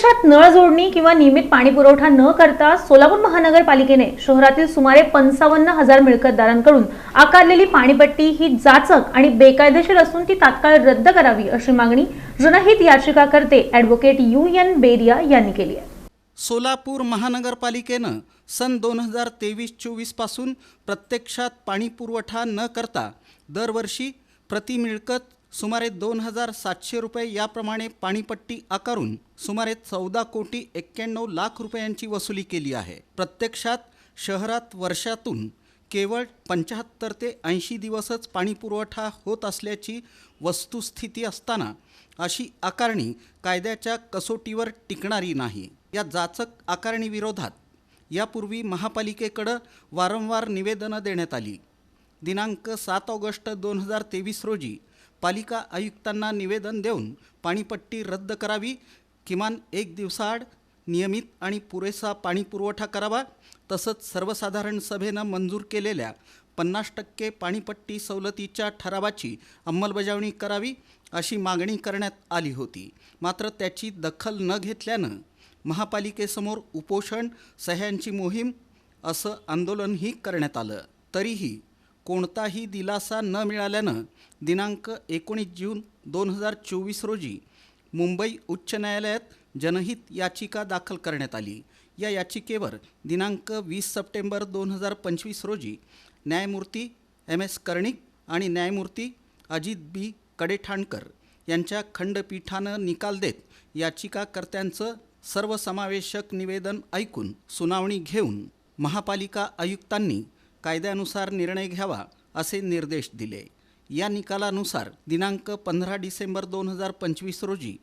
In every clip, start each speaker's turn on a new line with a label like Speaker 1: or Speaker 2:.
Speaker 1: प्रत्यक्षात नळ जोडणी किंवा नियमित पाणी पुरवठा न करता सोलापूर महानगरपालिकेने शहरातील सुमारे पंचावन्न हजार मिळकतदारांकडून आकारलेली पाणीपट्टी ही जाचक आणि बेकायदेशीर असून ती तात्काळ रद्द करावी अशी मागणी जनहित याचिकाकर्ते ॲडव्होकेट यू एन बेरिया यांनी केली आहे.
Speaker 2: सोलापूर महानगरपालिकेनं सन दोन हजार तेवीस चोवीसपासून प्रत्यक्षात पाणी पुरवठा न करता दरवर्षी प्रति मिळकत सुमारे दोन हजार सातशे रुपये याप्रमाणे पाणीपट्टी आकारून सुमारे चौदा कोटी एक्क्याण्णव लाख रुपयांची वसुली केली आहे. प्रत्यक्षात शहरात वर्षातून केवळ पंच्याहत्तर ते ऐंशी दिवसच पाणीपुरवठा होत असल्याची वस्तुस्थिती असताना अशी आकारणी कायद्याच्या कसोटीवर टिकणारी नाही. या जाचक आकारणीविरोधात यापूर्वी महापालिकेकडं वारंवार निवेदनं देण्यात आली. दिनांक सात ऑगस्ट दोन हजार तेवीस रोजी पालिका आयुक्तांना निवेदन देऊन पाणीपट्टी रद्द करावी. किमान एक दिवसाआड नियमित आणि पुरेसा पाणी पुरवठा करावा. तसंच सर्वसाधारण सभेनं मंजूर केलेल्या पन्नास टक्के पाणीपट्टी सवलतीच्या ठरावाची अंमलबजावणी करावी अशी मागणी करण्यात आली होती. मात्र त्याची दखल न घेतल्यानं महापालिकेसमोर उपोषण सह्यांची मोहीम असं आंदोलनही करण्यात आलं. तरीही कोणताही दिलासा न मिळाल्यानं दिनांक एकोणीस जून दोन हजार चोवीस रोजी मुंबई उच्च न्यायालयात जनहित याचिका दाखल करण्यात आली. या याचिकेवर दिनांक वीस सप्टेंबर दोन हजार पंचवीस रोजी न्यायमूर्ती एम एस कर्णिक आणि न्यायमूर्ती अजित बी. कडेठाणकर यांच्या खंडपीठानं निकाल देत याचिकाकर्त्यांचं सर्वसमावेशक निवेदन ऐकून सुनावणी घेऊन महापालिका आयुक्तांनी कायद्यानुसार निर्णय घ्यावा असे निर्देश दिले. या निकालानुसार दिनांक पंधरा डिसेंबर दोन हजार पंचवीस रोजी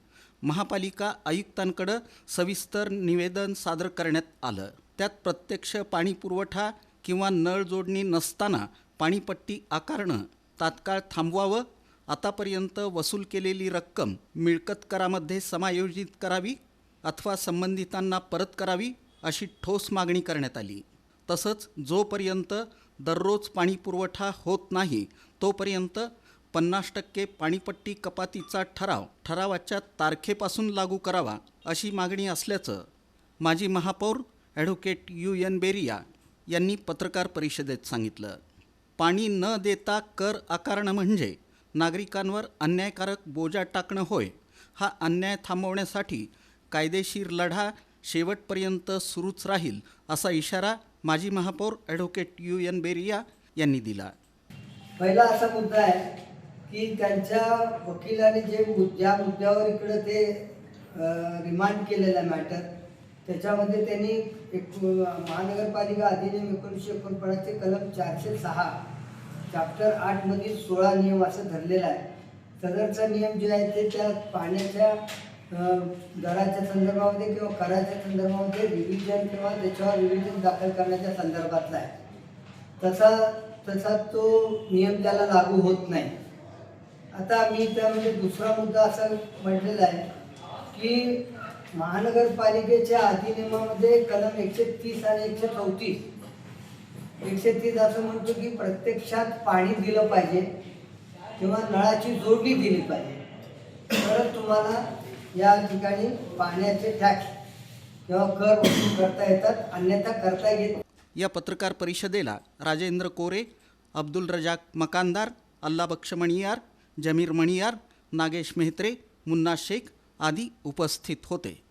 Speaker 2: महापालिका आयुक्तांकडं सविस्तर निवेदन सादर करण्यात आलं. त्यात प्रत्यक्ष पाणी पुरवठा किंवा नळ जोडणी नसताना पाणीपट्टी आकारणं तात्काळ थांबवावं आतापर्यंत वसूल केलेली रक्कम मिळकत करामध्ये समायोजित करावी अथवा संबंधितांना परत करावी अशी ठोस मागणी करण्यात आली. तसंच जोपर्यंत दररोज पाणी पुरवठा होत नाही तोपर्यंत पन्नास टक्के पाणीपट्टी कपातीचा ठराव ठरावाच्या तारखेपासून लागू करावा अशी मागणी असल्याचं माजी महापौर ॲडव्होकेट यू एन बेरिया यांनी पत्रकार परिषदेत सांगितलं. पाणी न देता कर आकारणं म्हणजे नागरिकांवर अन्यायकारक बोजा टाकणं होय हा अन्याय थांबवण्यासाठी कायदेशीर लढा शेवटपर्यंत सुरूच राहील असा इशारा माजी महापौर ॲडव्होकेट यू एन बेरिया यांनी दिला.
Speaker 3: पहिला असा मुद्दा आहे की त्यांच्या वकिलाने जे ज्या मुद्द्यावर इकडं ते रिमांड केलेलं आहे मॅटर त्याच्यामध्ये त्यांनी एक महानगरपालिका अधिनियम एकोणीसशे एकोणपन्नासचे कलम चारशे सहा चॅप्टर आठमधील सोळा नियम असं धरलेला आहे. सदरचा नियम जे आहे ते त्या पाण्याच्या दराच्या संदर्भामध्ये किंवा कराच्या संदर्भामध्ये रिव्हिजन किंवा त्याच्यावर रिव्हिजन दाखल करण्याच्या संदर्भातला आहे. तसा तसा तो नियम त्याला लागू होत नाही. आता मी त्यामध्ये दुसरा मुद्दा असा म्हटलेला आहे की महानगरपालिकेच्या अधिनियमामध्ये कलम एकशे तीस आणि एकशे चौतीस एकशे तीस असं म्हणतो की प्रत्यक्षात पाणी दिलं पाहिजे किंवा नळाची जोडणी दिली पाहिजे. तर तुम्हाला या ठिकाणी पाण्याचे टॅक्स किंवा कर वसूल करता येतात. अन्यथा करता येत
Speaker 2: या पत्रकार परिषदेला राजेंद्र कोरे अब्दुल रजाक मकानदार अल्लाबक्ष मणियार जमीर मणियार नागेश मेहत्रे मुन्ना शेख आदी उपस्थित होते.